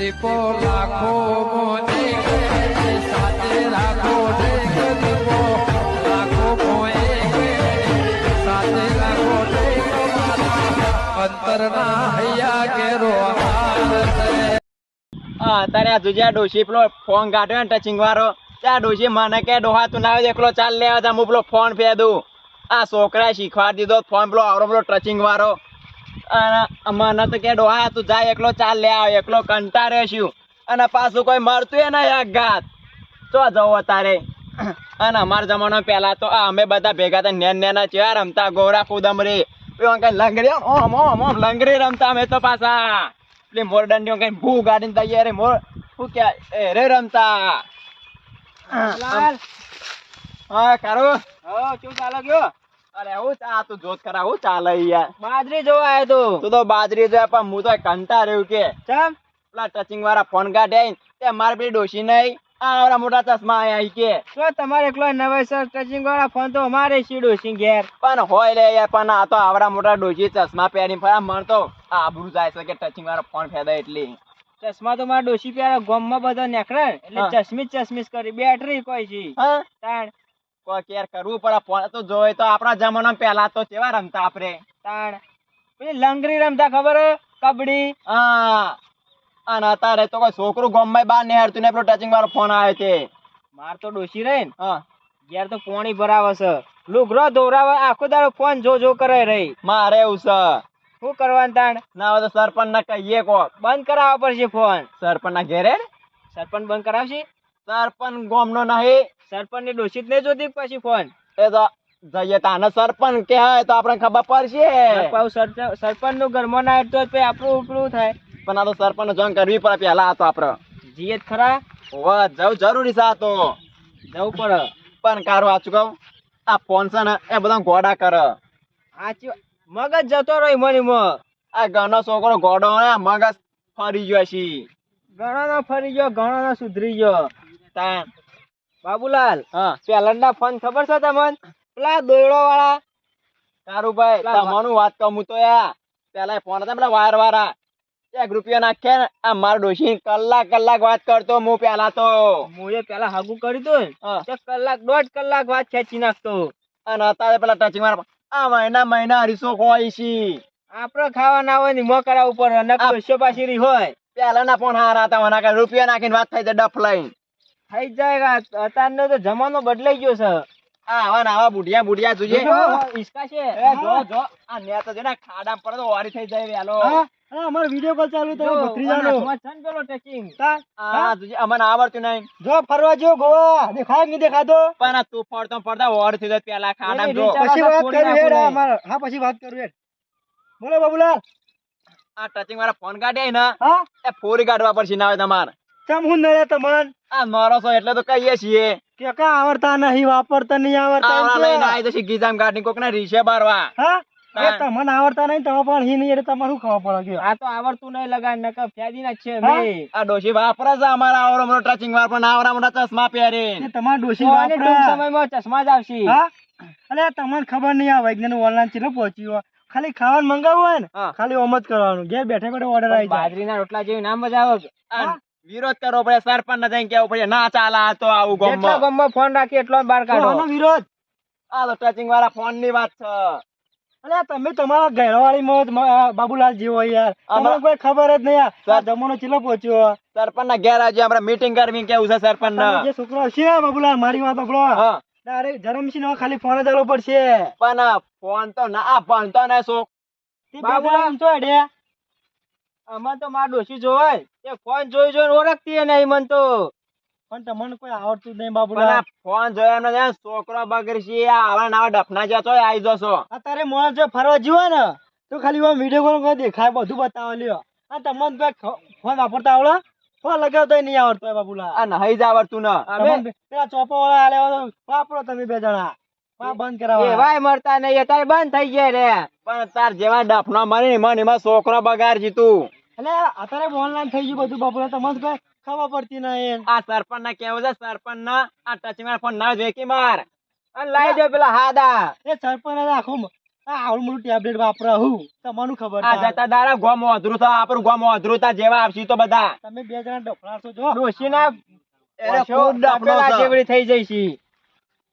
દીપો લાખો મોને સાથે રાખો દીપો જુજિયા ડોશી પેલો ફોન કાઢ્યો ને ટચિંગ વાળો. ત્યાં ડોશી, મને કે ડોહા, તું ના એકલો ચાલ લેવા તા હું પેલો ફોન ફેદું આ છોકરાએ શીખવાડી દીધો, ફોન પેલો આવડો પેલો ટચિંગ વાળો. મને તો કે ડોહા તું જા એકલો ચાલ લે આવ એકલો કંટાળ્યો છું. અને પાછું કોઈ મળતું નહીં અગાત. તો જવો તારે અને અમારા જમાનો પહેલા તો અમે બધા ભેગા થઈ નેન નેના ચેવા રમતા ગોરા કુદમરી. કઈ લંગરી ઓમ ઓમ ઓમ લંગરી રમતા અમે તો પાછા. એટલે મોરડંડીઓ કઈ ભૂ ગાડીને તૈયાર મોર શું કે એ રે રમતા. લાલ. હા કારો હા શું ચાલે ગયો? અરે હું ચા તું જોત કરા હું ચાલે યાર બાજરી જોવા આવ્યો તો. તું તો બાજરી જોયા પણ હું તો કંટા રહ્યું કે. ચમ? પેલા ટચિંગ વાળા ફોન કાઢે તે મારે પેલી ડોશી નહીં આ આવડા મોટા ચશ્મા આયા કે. તો તમારે એકલો નવેસર ટચિંગ વાળા ફોન તો અમારે સીડો સિંહ ઘેર. પણ હોય રે યાર પણ આ તો આવડા મોટા ડોશી ચશ્મા પહેરી ફરા મન તો આબરૂ જાય છે કે ટચિંગ વાળા ફોન ફેદા એટલી. ચશ્મા તો મારા ડોશી પહેરા ગોમમાં બધા નીકળે એટલે ચશ્મી ચશ્મીજ કરી બેટરી કોઈ છે. હા? તાણ કોઈ કેર કરવું પડે. ફોન તો જોઈ તો આપણા જમાનામાં પહેલા તો કેવા રમતા આપણે? તાણ. પેલી લંગરી રમતા ખબર? કબડ્ડી હા. અને અત્યારે તો કોઈ છોકરું ગોમમાં બહાર નેહરતું ને પેલો ટચિંગ વાળો ફોન આવ્યો છે. માર તો ડોશી રહી ને. હા. ઘેર તો પોણી ભરાવે છે. લુગરો દોરાવે આખો દાડો ફોન જો જો કરે રહી. મારે એવું છે. શું કરવાનું તાણ? ના હોય તો સરપંચ ના કહીએ કોક. બંધ કરાવવા પડશે ફોન. સરપંચ ના ઘેરે? સરપંચ બંધ કરાવશે? સરપંચ ગોમનો નહીં. સરપંચની દોષિત નહીં જોતી પછી ફોન? એ તો જઈએ તાને સરપંચ કે તો આપણે ખબર પડશે. સરપંચનું ઘરમાં ના તો પછી આપણું ઉપલું થાય. પણ આ તો સરપંચ જોઈન કરવી પડે પેલા આ તો આપણે જીએ જ ખરા? હોવે, જવું જરૂરી છે તો. જવું પડે. પણ કારો આચું કહું? આ ફોન છે ને એ બધા ગોડા કરે. વાત. મગજ જતો રહી મની મ આ ઘરનો છોકરો ગોડો ને મગજ ફરી ગયો છે. ઘણો ફરી ગયો ઘણો સુધરી ગયો. તાન. બાબુલાલ હા. પેલા ના ફોન ખબર છે તમને? પેલા દોયડો વાળા તારું ભાઈ તમારું વાત કહું હું તો યા પેલા ફોન હતા પેલા વાયર વાળા એક રૂપિયા નાખે ને આ મારો ડોશી કલાક કલાક વાત કરતો હું પેલા તો. મુએ પેલા હાગુ કરી દો હા. કલાક દોઢ કલાક વાત ખેંચી નાખતો અને અત્યારે પેલા ટચિંગ મારા આ મહિના મહિના હરીશો ખોવાય છે. આપડે ખાવા ના હોય ને મો કરાવવું પડે આ- નકર પાછી રી હોય. પેલા ના ફોન હારા હતા મને રૂપિયા નાખીને વાત થાય છે ડફ લઈને થઈ જાય અત્યારનો તો જમાનો બદલાઈ ગયો છે. આ આવા આવા બુઢિયા બુઢિયા જોઈએ. જો, છે. જો જો. આ નેત છે ને ખાડા પડે તો વારી થઈ જાય વેલો. અમારો વિડિયો કોલ ચાલુ થયો, ભત્રીજાનો. પેલો ટચિંગ આ જોજે, અમને આવડતું નહીં. જો ફરવા જો ગોવા. દેખાય કે નહીં દેખાતો? પણ આ તું ફરતો ફરતા વારી થઈ જાય પેલા ખાડા જો. પછી વાત કરું હેડ નાખવું હા પછી વાત કરું હેડ. બોલો બાબુલાલ. આ ટચિંગ વાળા ફોન કાઢ્યા ને હા? એ ફોરી કાઢવા પડશે ના આવે તમારે. ચમ હું નડે તમન આ મારો છો એટલે તો કહીએ છીએ. કે કા આવડતા નહીં વાપરતા નહીં આવડતા આવડા. લઈને આવી જશે ગીજામ ગાડી કોક ને રીસે બારવા. હા. એ તમને આવડતા નહીં તો પણ હી નહીં એટલે તમારું ખબર પડે આ તો આવડતું નહીં લગાડ નકર ફેદી ના છે મે. આ ડોશી વાપરે છે અમારા આવરો મોટો ટચિંગ વાર પણ આવરા મોટા ચશ્મા પહેરીને તમાર ડોશી વાપરે. ટૂંક સમયમાં ચશ્મા જ આવશે. હા? અલે તમને ખબર નહીં આ વૈજ્ઞાનિક ઓનલાઈન ચેલો પહોંચી હોય. ખાલી ખાવાનું મંગાવવું હોય ને ખાલી ઓમ જ કરવાનું. ઘેર બેઠે બેઠે ઓર્ડર આવી જાય. બાજરીના રોટલા જેવી નામ મજા આવે. આ વિરોધ કરવો પડે સરપંચ ને જઈને કેવું પડે ના ચાલે તો આવું જેટલો ગામમાં ફોન રાખી એટલો બાર કાઢો. વિરોધ? આ તો ટચિંગ વાળા ફોનની વાત છે. અરે તમે તમારા ઘરવાળી માં બાબુલાલ જેવો યાર. અમને કોઈ ખબર જ નહીં આ. જમવાનો ચીલો પહોંચ્યો? સરપંચ ના ઘેર આજે આપણે મીટિંગ કરવી કેવું છે સરપંચ ના જે છોકરો છે બાબુલાલ મારી વાત સાંભળો. અરે તારે નો ખાલી ફોન જ પડશે. પણ ફોન તો ના ફોન તો ના શોખ બાબુલાલ તો અડે અમાર તો માર ડોશી જોવાય. એ ફોન જોઈ જોઈને ઓળખતી નહીં મન તો. પણ તમને કોઈ આવડતું નહીં પણ ફોન જોયા નથી છોકરો બગડશે આવા નાવા ડફના જતો આવી જશો. અત્યારે મોણસ જો ફરવા જીવો ને તો ખાલી આમ વીડિયો કોલ કરી દેખાય બધું બતાવો લ્યો. આ તમને તો ફોન વાપરતા આવડો? ફોન લગાવતો નહીં આવડતો બાપુલા બાબુલા આ નહીં જ આવડતું ને. પેલા ચોપો વાળા આલે વાપરો તમે બે જણા. બંધ કરાવો એવાય મળતા નહીં અત્યારે બંધ થઈ ગયા રે. પણ તાર જેવા ડફનો મરી મન એમાં છોકરો બગાડ જીતું એટલે અત્યારે ઓનલાઈન થઈ ગયું બધું બાબુલા તમને કઈ ખબર પડતી નહીં આ સરપંચ ના કેવું છે? સરપંચ ના આ ટચિંગ ફોન ના વેકી માર અને લાઈ દો પેલા હાદા. એ સરપંચ આખું આવડું મોટું ટેબ્લેટ વાપરા હું તમારું ખબર આ જતા દારા ગોમ અધરું થા આપણું ગોમ અધરું થા જેવા આવશે તો બધા. તમે બે જણા ડફડા જો. ડોશી ના છે. જેવડી થઈ જઈશી.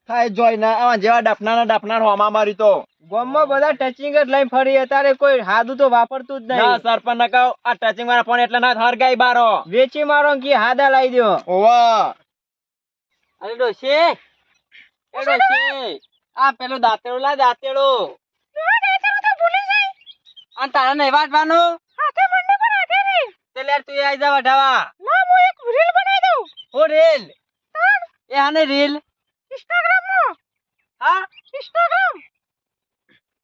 થાય જોઈ ના આવા જેવા ડફના ના ડફના હોમા મારી તો. ગામમાં બધા ટચિંગ જ લઈને ફરી અત્યારે કોઈ હાદું તો વાપરતું જ ના સરપંચ ના કહો આ ટચિંગ વાળા ફોન એટલે ના હરગાઈ બારો. વેચી મારો કે હાદા લાવી દો ઓવા. અરે ડોશી. એ ડોશી. આ પેલો દાંતેડું લા દાંતેડું. અને તારે નહીં વાટવાનું? તે લે તું આઈ જા વઢાવા. હું રીલ એ આને રીલ? હા?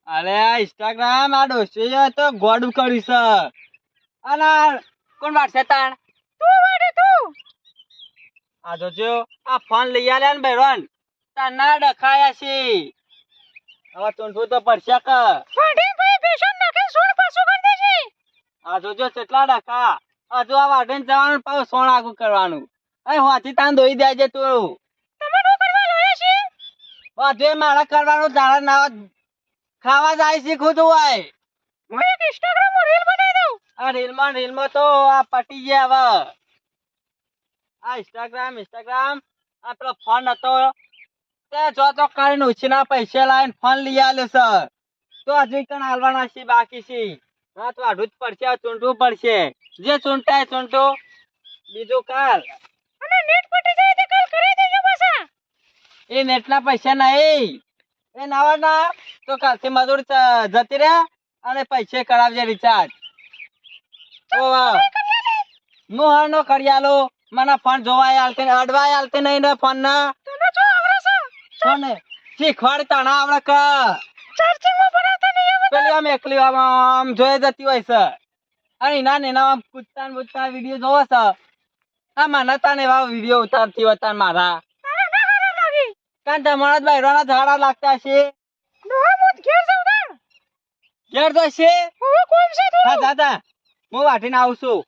અરે આ ઇન્સ્ટાગ્રામ આ ડોશી તો ગોડ કર્યું છે. અને કોણ વાટશે તાણ? આ જોજો આ ફોન લઈ આલે ને બેરોન તા ના ડખાયા છે. હવે તું તો પડશે કે. આ જોજો કેટલા ડખા. હજુ આ વાડે જવાનું પાછું સોણ આગું કરવાનું. અરે હોથી તાન દોઈ દેજે તું. બધું મારા કરવાનું તારા ના ખાવા જાય શીખું તું હોય આ રીલમાં રીલમાં તો આ પટી ગયા હવે. આ ઇન્સ્ટાગ્રામ ઇન્સ્ટાગ્રામ આ પેલો ફોન હતો. તે જો તો કરીને ઉછીના પૈસા લાવીને ફોન લઈ આલ્યો સર. તો હજુ કણ હાલવાના છે બાકી છે. હા તો આઢું જ પડશે ચૂંટવું પડશે. જે ચૂંટાય ચૂંટો. બીજું કાલ. એ નેટના પૈસા નહીં. એ નાવાના તો કાલથી મજૂર જતી રહ્યા અને પૈસે કરાવજે રિચાર્જ હું નો કરિયાલો મને ફોન જોવાય આલતે અડવાય આલતે નહીં ને ફોન ના ફોન શીખવાડ તણા આવડે ક. પેલી આમ એકલી આમ આમ જોઈ જતી હોય છે. અને ના ને આમ કૂદતા ને વીડિયો જોવો છે. આ મને તાન એવા વીડિયો ઉતારતી હોય તાન મારા. કારણ તમારા જ બૈરાના ઝાડા લાગતા છે ઘેર જશે હા દાદા હું વાટીને આવું છું.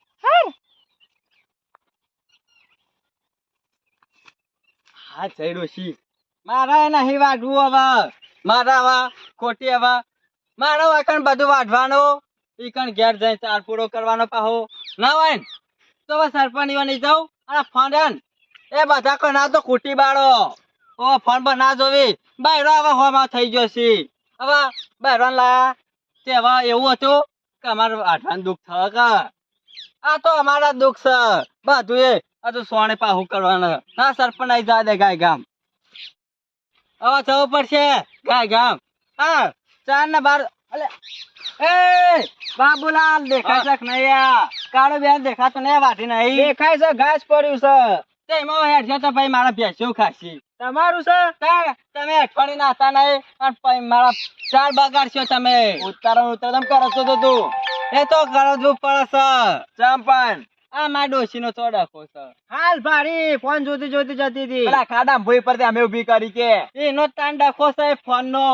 હા જઈ ડોશી મારા નહીં વાઢવું હવે. મારા હવે ખોટી હવે. મારા વાકણ બધું વાઢવાનું? ઈ કણ ઘેર જઈ ચાર પૂરો કરવાનો પાહો. ના હોય તો સરપંચ ઈવા નહીં જાઉં. અને ફોન એ બધા કણા તો ખૂટી બાળો. ઓ, ફોન પર ના જોવી. બાયરો હવે હોમાં થઈ ગયો છે. હવે બાયરો લાયા તે હવે એવું હતું કે અમારું આઠવાનું દુઃખ થયો કે. આ તો અમારા દુઃખ છે. બધું એ આ તો સોને પાહું કરવાનું. ના, સરપંચ આવી જા દે ગાય ગામ. હવે જવું પડશે ગાય ગામ. હા ચાર ને બાર. અલે. એ, બાબુલાલ, દેખાય છે નહીં કાળો બેન દેખાતો નહીં વાટી નહીં. દેખાય છે, ઘાસ પડ્યું છે. તે એમાં તો ભાઈ મારા ભેંસો ખાસી તમારું છે? તમે અઠવાડિયે ના નહીં અને પછી મારા ચાર બગાડશો તમે. ઉતારો ઉતારો તમે કરો છો તો તું. એ તો કરવું પડે છે. ચંપન. આ મારા ડોશી નો ચોડકો છે. હાલ ભારી ફોન જોતી જોતી જતી હતી. પેલા ખાડા ભૂઈ પર અમે ઊભી કરી કે. એનો તાન ડખો છે ફોન નો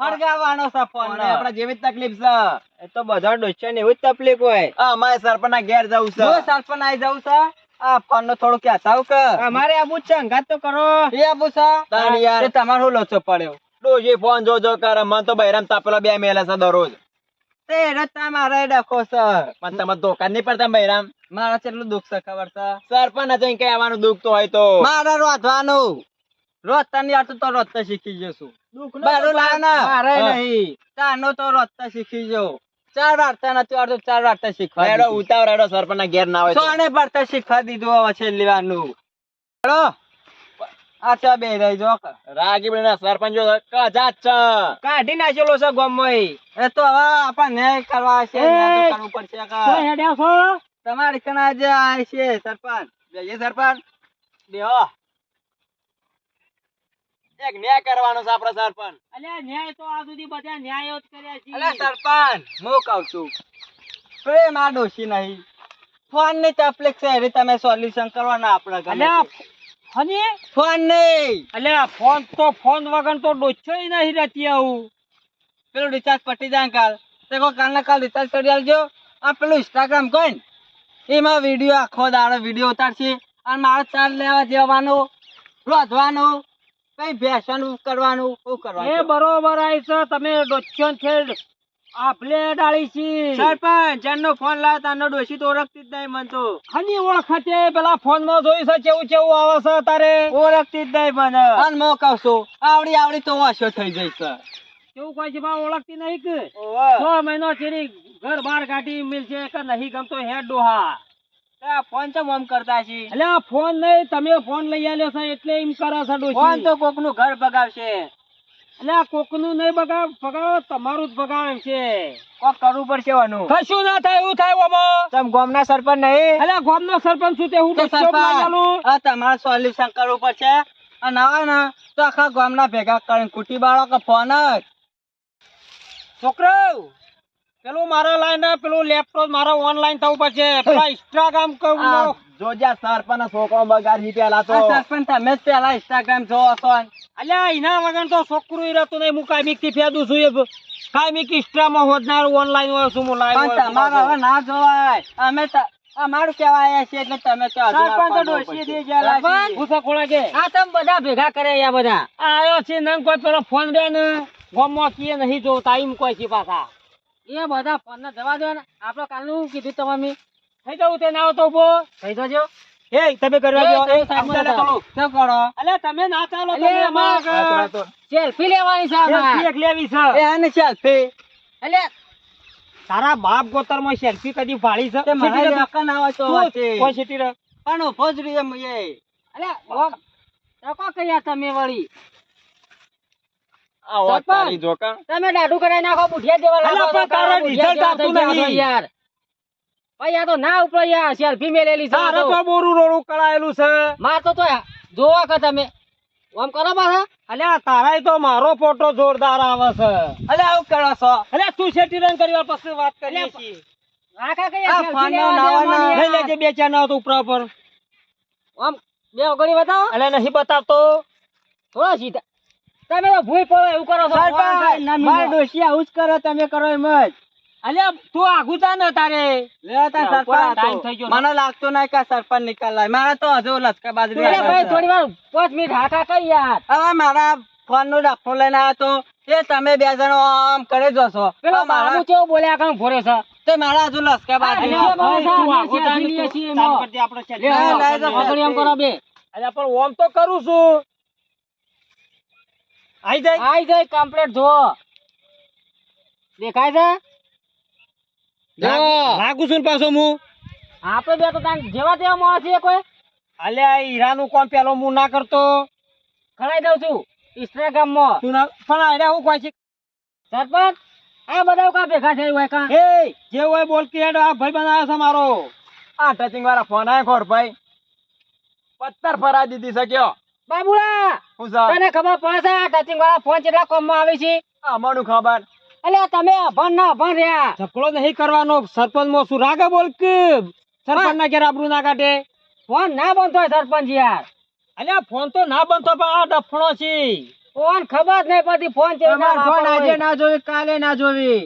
હળગાવાનો છે ફોન આપડે જેવી જ તકલીફ છે. એ તો બધા ડોશિયા ને એવી તકલીફ હોય. અમારે સરપંચ ના ઘેર જવું છે. સરપંચ આઈ જવું છે આ ફોન નો થોડું કહેતા આવું કે અમારે આબુ છે અંગાત તો કરો. એ આબુ છે? તાણ યાર. તમારો લોચો પડ્યો? ડોજી ફોન જો જો કરે મને તો બૈરામ તાપેલો બે મેલે છે દરરોજ. તે રે તમારે ડખો છે પણ તમે દુકાન નહીં પડતા બૈરામ. મારા કેટલું દુઃખ છે ખબર છે? સરપંચ જઈને કે આવવાનું દુઃખ તો હોય તો. મારે રોધવાનું. રોધતા ની આવતું તો રોધતા શીખી જશું મારું લાવ ના. મારે નહીં. તાનો તો રોધતા શીખી જો ચાર વાર્તા નથી આવડતું ચાર વાર્તા શીખવા એડો. ઉતાવળ હેડો સરપંચ ના ઘેર ના હોય તો. આને વાર્તા શીખવા દીધું હવે છે લેવાનું હેડો. આ ચા બે રહી જો. રાગી ના સરપંચ જો કાજા છે કાઢી નાખેલો છે ગોમમાં એ તો હવે આપણને ન્યાય કરવા છે કરવું પડશે કે. તમારી કણ આજે આ છે સરપંચ. બે સરપંચ. બેહો. એક ન્યાય કરવાનો છે આપડે સરપંચ. અલ્યા ન્યાય તો આ સુધી બધા ન્યાય જ કર્યા છે અલ્યા સરપંચ હું કહું છું પ્રેમ આ ડોશી નહીં. ફોનની તકલીફ છે એની તમે સોલ્યુશન કરવાના આપણે ગમે તે. ફોન નહીં. અલ્યા ફોન તો ફોન વગર તો ડોચ્યો નહીં રહેતી આવું. પેલું રિચાર્જ પટી જાય કાલ. તે કો કાલના કાલ રિચાર્જ કરી આલજો. આ પેલું ઇન્સ્ટાગ્રામ કોઈ એમાં વીડિયો આખો દાડો વીડિયો ઉતારશે. અને મારે ચાર્જ લેવા જવાનું રોધવાનું કઈ ભેસવાનું કરવાનું શું એ બરોબર આવી છે તમે ડોચ્યો છે આપલે ડાળી છી. સરપંચ જેનો ફોન લાવ્યો તાનો ડોશી તો ઓળખતી જ નહીં મન તો. ખાલી ઓળખતે પેલા ફોનમાં જોઈ છે કેવું કેવું આવે છે તારે ઓળખતી જ નહીં મને. અને મો કહશો આવડી આવડી તો વાસો થઈ જઈશ કેવું કોઈ છે ઓળખતી નહીં કે? છ મહિનો ચીરી ઘર બહાર કાઢી મિલશે કે નહીં ગમતો હે ડોહા. ફોન તો મમ કરતા છે? એટલે આ ફોન નહીં તમે ફોન લઈ આલ્યો છે એટલે એમ કરે છે ડોશી. ફોન તો કોકનું ઘર બગાવશે એટલે આ કોકનું નહીં બગાડ બગાડો તમારું જ બગાડ છે. કોક કરવું પડશે વાનું કશું ના થાય એવું થાય ઓમાં. તમ ગામના સરપંચ નહીં? એટલે ગામનો સરપંચ છું તે હું તો ડોશીઓ લઈ સરપંચ આ તમારે સોલ્યુશન કરવું પડશે. અને આવે ને તો આખા ભેગા કરીને કુટી બાળકો ફોન જ. છોકરો! પેલું મારા લાઈન પેલું લેપટોપ મારા ઓનલાઈન થવું પડશે. પેલા ઇન્સ્ટાગ્રામ કહું જોજા સરપંચ છોકરો બગાડી પેલા તો. આ સરપંચ તમે જ પેલા ઇન્સ્ટાગ્રામ જો હતો અલ્યા એના વગર તો છોકરું રહેતું નહીં. હું કાયમિકથી ફેદું છું. કાયમિક ઇન્સ્ટામાં હોદનાર ઓનલાઈન હોય છું હું લાઈવ તમારે હવે ના જોવાય. અમે અમારું કેવાય આવ્યા એટલે તમે તો સરપંચ તો ડોસી દે ગયા છે. સરપંચ? કે. આ તમે બધા ભેગા કરે અહીંયા બધા. આયો છે નંગ કોઈ પેલો ફોન દે ને ગોમો કીએ નહીં જોતા એમ કોઈ છે પાછા. એ બધા ફોન જવા દો ને. આપણે કાલનું કીધું તમે થઈ જવું તે ના તો ઊભો. થઈ જજો એ તમે કરવા દો. શું કરો? અલે તમે ના ચાલો તમે અમારા. સેલ્ફી લેવાની છે સેલ્ફી એક લેવી છે. એ આને સેલ્ફી. અલે. તારા બાપ ગોતરમાં સેલ્ફી કદી પાડી છે? મારા સીટી આવે તો. કોઈ સિટી. પણ ઊભો જ એમ એ. અલે ટકો કર્યા તમે વળી આ વાત સરપંચ. તારી જોકા તમે દાઢું કરાઈ નાખો બુઢિયા જેવા લાગો છો, પણ તારે બુઢિયા result જેવા થઈ આપતું ગયા છો નહીં. યાર. ભાઈ આ તો ના ઉપર યાર સેલ્ફી મેલેલી છે તારે તો. તો બોરું રોડું કળાયેલું છે. માર તો તો જોવા કે તમે. આમ કરો પાછા. અલ્યા તારાય તો મારો ફોટો જોરદાર આવે છે. અલે આવું કરો છો. અલ્યા તું શેટી રન કરી પછી વાત કરીએ છીએ. આખા કઈ. લેજે બે ચાર ના તો ઉપરા પર. આમ બે ઓગણી બતાવો. અલ્યા નહીં બતાવતો. થોડા સીધા. તમે ભૂઈ પડો એવું કરો છો. મારા ડોશી આવું જ કરો તમે કરો એમ જ. અલે તું આગુ જા ને તારે. લે તા સરપંચ time થઈ ગયો. મને લાગતો નહીં કે સરપંચ નિકાલ લાય. મારા તો હજુ લચકા બાજરી અરે ભાઈ, થોડી વાર પાંચ મિનિટ હાકા કઈ યાર. હવે મારા ફોન નો ડફો લઈને આવ્યો તો એ તમે બે જણો આમ કરે જશો પેલો મારા કેવો બોલ્યા કામ ભોરે છે? તે મારા હજુ લચકા તું જા તું. કરજે આપણે તો એમ કરો બે. અલ્યા પણ ઓમ તો કરું છું. આઈ જાય. આઈ જાય કમ્પ્લીટ જો દેખાય છે? જો લાગુ છું પાછો હું આપણે બે તો તાન જેવા તેવા માણસ છે કોઈ. અલે આ હીરાનું કોમ પેલો હું ના કરતો? ખડાઈ દઉં છું. ઇન્સ્ટાગ્રામમાં. તું ના પણ અરે હું કોઈ છે? સરપંચ આ બધા કા ભેગા થઈ હોય કા? એ જે હોય બોલ કે હેડ આ ભાઈ બનાવ્યો છે મારો. આ ટચિંગ વાળા ફોન આય ખોર ભાઈ. પત્તર ફરા દીધી છે કયો? બાબુલા તને ખબર પડે ટચિંગ વાળા ફોન કેટલા કોમમાં આવે છે? અમારું ખબર. અલ્યા તમે અભણ ના અભણ રહ્યા. ઝઘડો નહીં કરવાનો. સરપંચમાં શું રાગે બોલ કે? સરપંચ ના ઘેર આબરૂ ના કાઢે? ફોન ના બનતો સરપંચ યાર. અલ્યા ફોન તો ના બનતો પણ આ ડફણો છે. ફોન ખબર નહીં પડતી ફોન ફોન આજે ના જોવી કાલે ના જોવી.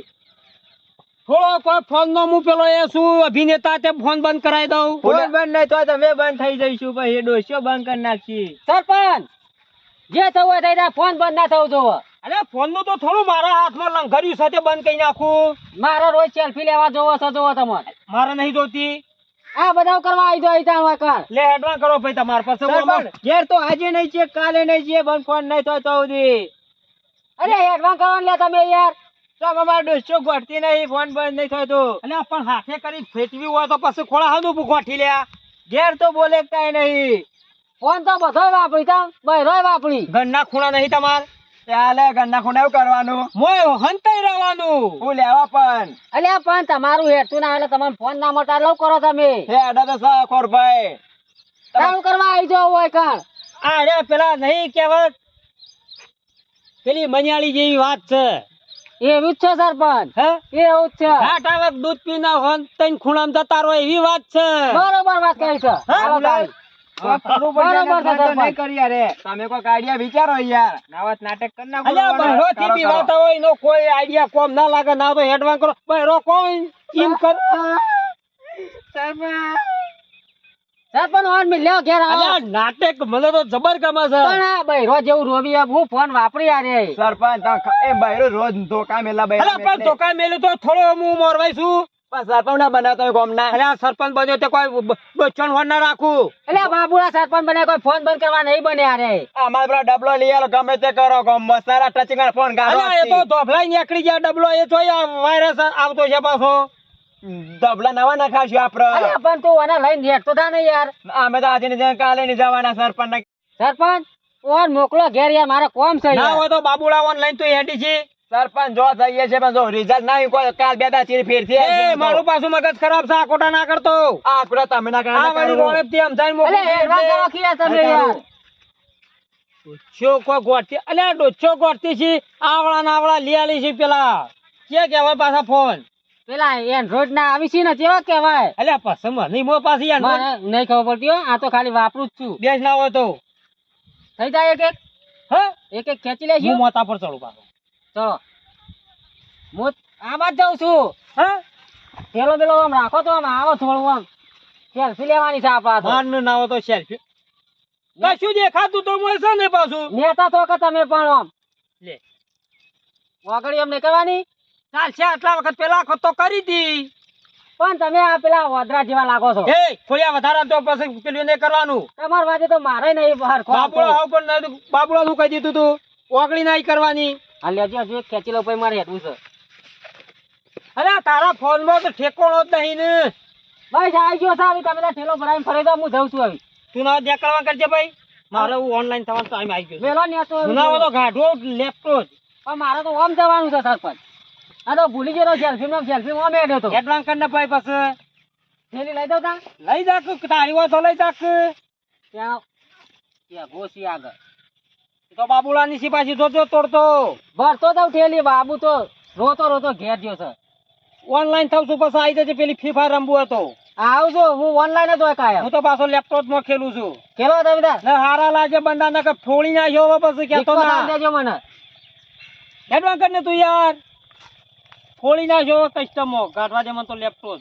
થોડો કોઈ ફોન નો હું પેલો એ શું અભિનેતા તે ફોન બંધ કરાવી દઉં? ફોન બંધ નહીં તો તમે બંધ થઈ જઈશું પછી ડોસ્યો બંધ કરી નાખી સરપંચ જે થવું થઈ જાય ફોન બંધ ના થવું જોવો. અરે ફોનનું તો થોડું મારા હાથમાં લંઘર્યું સાથે બંધ કરી નાખું. મારો રોજ સેલ્ફી લેવા જોવો છો જોવો તમારે મારે નહીં જોતી. આ બધા કરવા આવી જાય ત્યાં વાકર લે એડવાન્સ કરો ભાઈ તમાર પાસે ઘેર તો આજે નહીં છે કાલે નહીં છે બંધ ફોન નહીં થતો સુધી. અરે એડવાન્સ કરો લે તમે યાર. તો અમારા ડોસ્યો ગોઠતી નહીં ફોન બંધ નહીં થતો? અને પણ હાથે કરી ફેટવી હોય તો પછી ખોળા હાનું ગોઠી લ્યા ઘેર તો બોલે કઈ નહીં. ફોન તો બધો વાપરી તા બહેરો વાપરી. ઘરના ખૂણા નહીં તમાર? ચાલે ઘરના ખૂણા એવું કરવાનું. મોય હંતાઈ રહેવાનું. હું લેવા પણ. અલ્યા પણ તમારું હેતું ના એટલે તમારે ફોન ના મળતા લવ કરો તમે. હે અડા તો સા ખોર ભાઈ. ચાલુ કરવા આવી જાવ હોય કણ આ રે પેલા નહીં કહેવત. પેલી મનિયાળી જેવી વાત છે. એવું છે સરપંચ. હે? એવું છે ઘાટ આવક દૂધ પીના હોન તૈન ખૂણામ જતા રહો એવી વાત છે. બરોબર વાત કહી છે. કોઈ આઈડિયા કોમ ના લાગે ના તો હેડવાન કરો. કોઈ એમ કર. સરપંચ ઓન મિલ્યો ઘેર આવો. નાટક મને તો જબર ગમે છે. પણ આ બૈરો જેવું રોવી આ હું ફોન વાપરી આ રે. સરપંચ એ બૈરું રોજ ધોકા મેલા બૈરા અલ્યા પણ ધોકા મેલ્યું તો થોડો હું મોરવાઈ છું. સરપંચ ના બનાવતો ગોમના. અલ્યા સરપંચ બન્યો તે કોઈ બ- ફોન ના રાખું. એટલે બાબુડા સરપંચ બને કોઈ ફોન બંધ કરવા નહીં બને આ રે પેલા ડબલો લઈ આલો ગમે તે કરો ગોમમાં સારા ટચિંગ ફોન અલ્યા એ તો ધોફલાઈ નીકળી ગયા ડબલો એ તો વાયરસ આવતો છે પાછો. ડબલા નવા નખાશું આપડે. અલ્યા પણ તું આને લઈને હેઠતો થા ને યાર. અમે તો આજે ને કાલે ને જવાના સરપંચ ને સરપંચ ઓન મોકલો ઘેર યાર મારે કોમ છે ના હોય તો બાબુલા ઓન લઈને તું હેડી છે. સરપંચ જો થઈએ છે પણ જો રિઝલ્ટ ના કોઈ કાલ બે દાડા ચીર ફેર એ મારું પાછું મગજ ખરાબ છે આકોટા ના કરતો. આ પેલા તમે ના આ વળી કરો રોડેપથી સમજાઈને મોકલી કરો કી યાર તમે યાર. ડોચ્યો કોઈ ગોઠતી અલ્યા ડોચ્યો ગોઠતી છે. આવડા નાવળા આવડા લીયાલી છે પેલા. કે કેવા પાછા ફોન? પેલા એન્ડ્રોઈડ ના આવી છે ને કેવા કેવાય અલ્યા પસંદ નહીં મો પાછી એન્ડ્રોઈડ નહીં ખબર પડતી હો આ તો ખાલી વાપરું જ છું. બેસ ના હોય તો. થઈ જાય એક એક? હ? એક એક ખેંચી લેજો. હું મોતા પર ચડું પાછો. ચલો. હું આમાં જ જાઉં છું. હા? પેલો પેલો આમ રાખો તો આમ આવો થોડું આમ. સેલ્ફી લેવાની છે આપણા તો માન ના હોય તો સેલ્ફી. કશું દેખાતું તો મળશે ને પાછું. નેતા તો કે તમે પણ આમ. લે. વાગડી એમ નહીં કરવાની? ચાલશે આટલા વખત પેલા વખત તો કરી હતી પણ તમે આ પેલા વધરા જેવા લાગો છો. એ ખોલિયા વધારા તો પછી પેલું નહીં કરવાનું. તમાર વાજે તો મારે નહીં બહાર બાબુડા હાવ પણ નહીં બાબુડા શું કહી દીધું તું ઓગળી નહીં કરવાની. હા લેજો હજુ ખેંચી લો પછી મારે હેઠવું છે. અરે તારા ફોનમાં તો ઠેકોણો જ નહીં ને. ભાઈ આવી ગયો છે આવી તમે ઠેલો ભરાઈને ફરી દો હું જઉં છું હવે. તું ના દેખાડવા કરજે ભાઈ. મારે ઓનલાઈન થવાનો ટાઈમ આવી ગયો. વેલો ને તો જુનાવો તો ગાઢો લેપટોપ પણ મારે તો ઓમ જવાનું છે સરપંચ. આ તો ભૂલી ગયો સેલ્ફી માં સેલ્ફી માં મેળ્યો તો. એડવાન્સ કરીને ભાઈ પછી. થેલી લઈ દઉં તા લઈ જાક તારી હોય લઈ જાક. ત્યાં ત્યાં ઘોસી આગળ. તો બાબુલા ની પાછી જોજો તોડતો. ભરતો દઉં ઠેલી બાબુ તો રોતો રોતો ઘેર ગયો છે. ઓનલાઈન થાવ છું પછી આવી જજે પેલી ફ્રી ફાયર રમવું હતો આવજો હું ઓનલાઈન જ હોય કાયમ. હું તો પાછો લેપટોપમાં ખેલું છું. ખેલો તમે તાર ને હારા લાગે બંડા ને ફોડી નાખ્યો પછી કેતો ના. દેજો મને. એડવાન્સ કરીને તું યાર. ફોડી નાખ્યો કસ્ટમો કાઢવા દે મને તો લેપટોપ